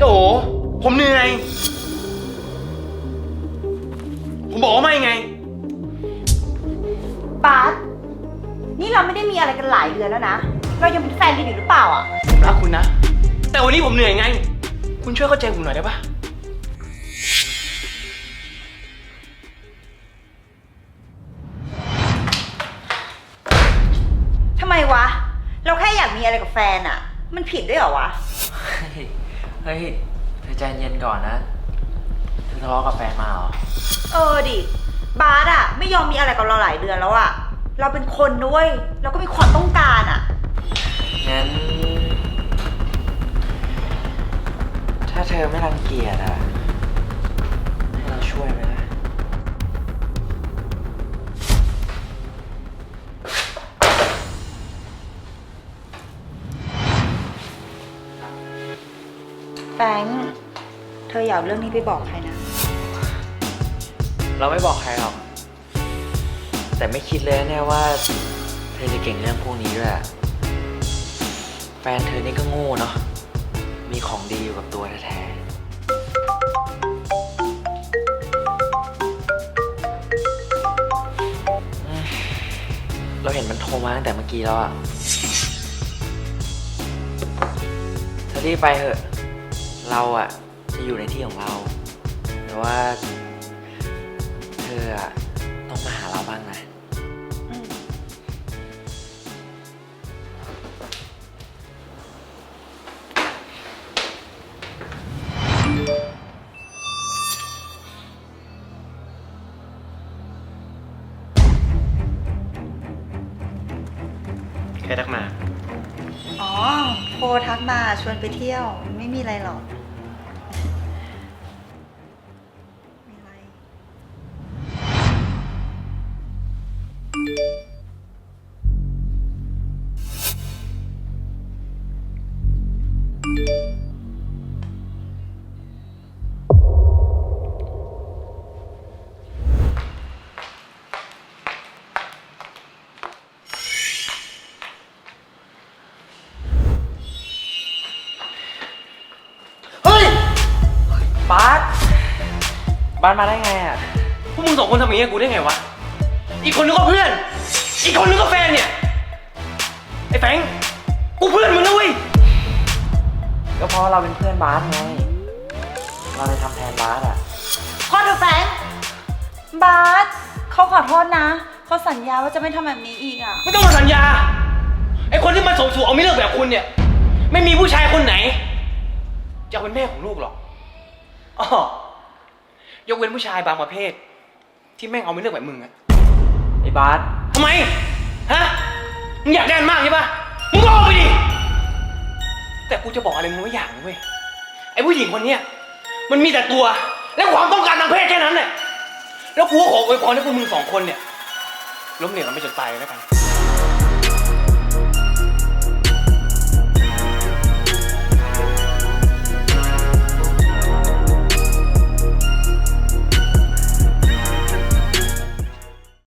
เจ้าโอผมเหนื่อย ผมบอกว่าไม่ไง บาสนี่เราไม่ได้มีอะไรกันหลายเดือนแล้วนะ เรายังเป็นแฟนกันอยู่หรือเปล่าอะ ผมรักคุณนะ แต่วันนี้ผมเหนื่อยไง คุณช่วยเข้าใจผมหน่อยได้ปะทำไมวะ เราแค่อยากมีอะไรกับแฟนอะ มันผิดด้วยเหรอวะ เฮ้ย เฮ้ย เธอใจเย็นก่อนนะ เธอทะเลาะกับแฟนมาเหรอ เออดิ บาสอะไม่ยอมมีอะไรกับเราหลายเดือนแล้วอะเราเป็นคนด้วย เราก็มีความต้องการอะงั้น ถ้าเธอไม่รังเกียจอะให้เราช่วยไหม แฟรงเธออย่าเอาเรื่องนี้ไปบอกใครนะ เราไม่บอกใครหรอก แต่ไม่คิดเลยแน่ว่า เธอจะเก่งเรื่องพวกนี้ด้วยอะแฟนเธอนี่ก็โง่เนาะ มีของดีอยู่กับตัวแท้ๆ เราเห็นมันโทรมาตั้งแต่เมื่อกี้แล้วอะเธอรีบไปเถอะ เราอะจะอยู่ในที่ของเรา แต่ว่า เธออะต้องมาหาเราบ้างนะ อืมใครทักมา อ๋อโพทักมาชวนไปเที่ยวไม่มีอะไรหรอก บาสบาสมาได้ไงอะ พวกมึงสองคนทำอย่างนี้กับกูได้ไงวะ อีกคนนึงก็เพื่อน อีกคนนึงก็แฟนเนี่ย ไอ้แฟงกูเพื่อนมึงนะเว้ย ก็เพราะเราเป็นเพื่อนบาสไง เราเลยทำแทนบาสอะพอเถอะแฟรงค์บาสเขาขอโทษนะ เขาสัญญาว่าจะไม่ทำแบบนี้อีกอะ ไม่ต้องมาสัญญา ไอ้คนที่มาสมสู่เอาไม่เลิกแบบคุณเนี่ย ไม่มีผู้ชายคนไหน จะเอาเป็นแม่ของลูกหรอก อ๋อยกเว้นผู้ชายบางประเภท ที่แม่งเอาไม่เลิกแบบมึงอะไอ้บาสทำไม ฮะ มึงอยากได้มันมากใช่ปะมึงก็เอาไปดิ แต่กูจะบอกอะไรมึงไว้อย่างนึงเว้ย ไอ้ผู้หญิงคนเนี้ยมันมีแต่ตัว และความต้องการทางเพศแค่นั้นแหละ แล้วกูก็ขออวยพรให้พวกมึงสองคนเนี่ยล้มเหลวกันไปจนตายเลยแล้วกัน